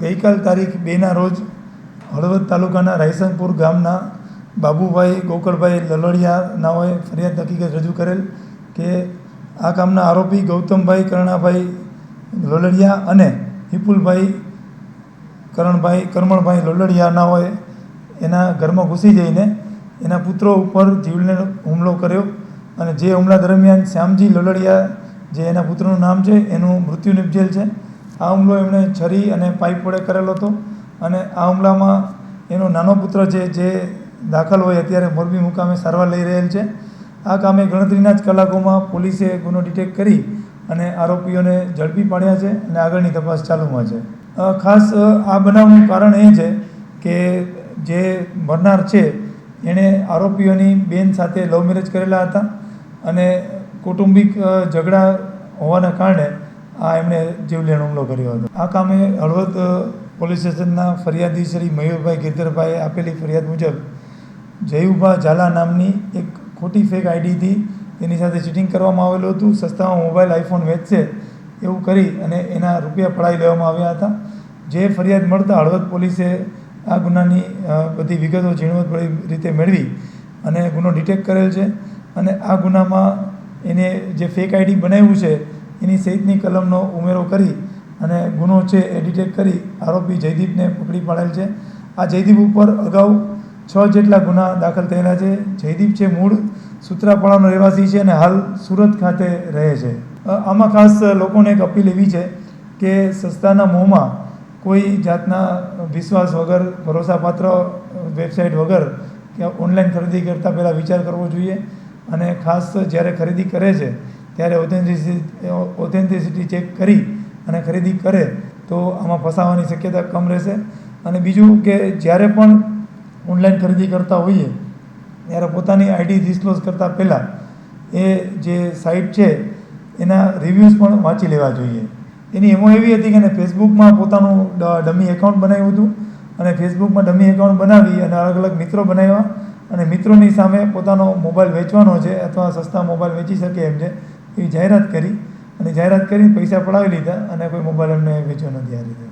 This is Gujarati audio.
ગઈકાલ તારીખ બેના રોજ હળવદ તાલુકાના રાયસંગપુર ગામના બાબુભાઈ ગોકળભાઈ લલડિયા નાઓએ ફરિયાદ હકીકત રજૂ કરેલ કે આ કામના આરોપી ગૌતમભાઈ કરણાભાઈ લલડિયા અને વિપુલભાઈ કરણભાઈ, કરમણભાઈ લોલડિયા નાઓએ એના ઘરમાં ઘૂસી જઈને એના પુત્રો ઉપર જીવને હુમલો કર્યો અને જે હુમલા દરમિયાન શ્યામજી લલડિયા, જે એના પુત્રનું નામ છે, એનું મૃત્યુ નિપજેલ છે. આ હુમલો એમણે છરી અને પાઇપ વડે કરેલો હતો અને આ હુમલામાં એનો નાનો પુત્ર છે જે દાખલ હોય અત્યારે મોરબી મુકામે સારવાર લઈ રહેલ છે. આ કામે ગણતરીના જ કલાકોમાં પોલીસે ગુનો ડિટેક્ટ કરી અને આરોપીઓને ઝડપી પાડ્યા છે અને આગળની તપાસ ચાલુમાં છે. ખાસ આ બનાવનું કારણ એ છે કે જે મરનાર છે, એણે આરોપીઓની બેન સાથે લવ મેરેજ કરેલા હતા અને કૌટુંબિક ઝઘડા હોવાના કારણે આ એમણે જીવલેણ હુમલો કર્યો હતો. આ કામે હળવદ પોલીસ સ્ટેશનના ફરિયાદી શ્રી મયુરભાઈ ગિરધરભાઈએ આપેલી ફરિયાદ મુજબ જયુભા ઝાલા નામની એક ખોટી ફેક આઈડીથી તેની સાથે ચીટિંગ કરવામાં આવેલું હતું. સસ્તામાં મોબાઈલ આઈફોન વેચશે એવું કરી અને એના રૂપિયા પડાવી લેવામાં આવ્યા હતા. જે ફરિયાદ મળતા હળવદ પોલીસે આ ગુનાની બધી વિગતો ઝીણવટભરી રીતે મેળવી અને ગુનો ડિટેક્ટ કરેલ છે. અને આ ગુનામાં એને જે ફેક આઈડી બનાવ્યું છે એની સહિતની કલમનો ઉમેરો કરી અને ગુનો છે એ કરી આરોપી જયદીપને પકડી પાડેલ છે. આ જયદીપ ઉપર અગાઉ છ જેટલા ગુના દાખલ થયેલા છે. જયદીપ છે મૂળ સૂત્રાપાડાનો રહેવાસી છે અને હાલ સુરત ખાતે રહે છે. આમાં ખાસ લોકોને એક અપીલ એવી છે કે સસ્તાના મોંમાં કોઈ જાતના વિશ્વાસ વગર, ભરોસાપાત્ર વેબસાઇટ વગર કે ઓનલાઈન ખરીદી કરતાં પહેલાં વિચાર કરવો જોઈએ અને ખાસ જ્યારે ખરીદી કરે છે ત્યારે ઓથેન્ટિસિટી ઓથેન્ટિસિટી ચેક કરી અને ખરીદી કરે તો આમાં ફસાવાની શક્યતા કમ રહેશે. અને બીજું કે જ્યારે પણ ઓનલાઈન ખરીદી કરતા હોઈએ, ત્યારે પોતાની આઈડી ડિસ્ક્લોઝ કરતાં પહેલાં એ જે સાઇટ છે, એના રિવ્યૂઝ પણ વાંચી લેવા જોઈએ. એની એમો એવી હતી કે ફેસબુકમાં પોતાનું ડમી એકાઉન્ટ બનાવ્યું હતું અને ફેસબુકમાં ડમી એકાઉન્ટ બનાવી અને અલગ અલગ મિત્રો બનાવ્યા અને મિત્રોની સામે પોતાનો મોબાઈલ વેચવાનો છે અથવા સસ્તા મોબાઈલ વેચી શકે એમ છે. એવી જાહેરાત કરી અને જાહેરાત કરીને પૈસા પડાવી લીધા અને કોઈ મોબાઈલ એમને વેચ્યો નથી આ રીતે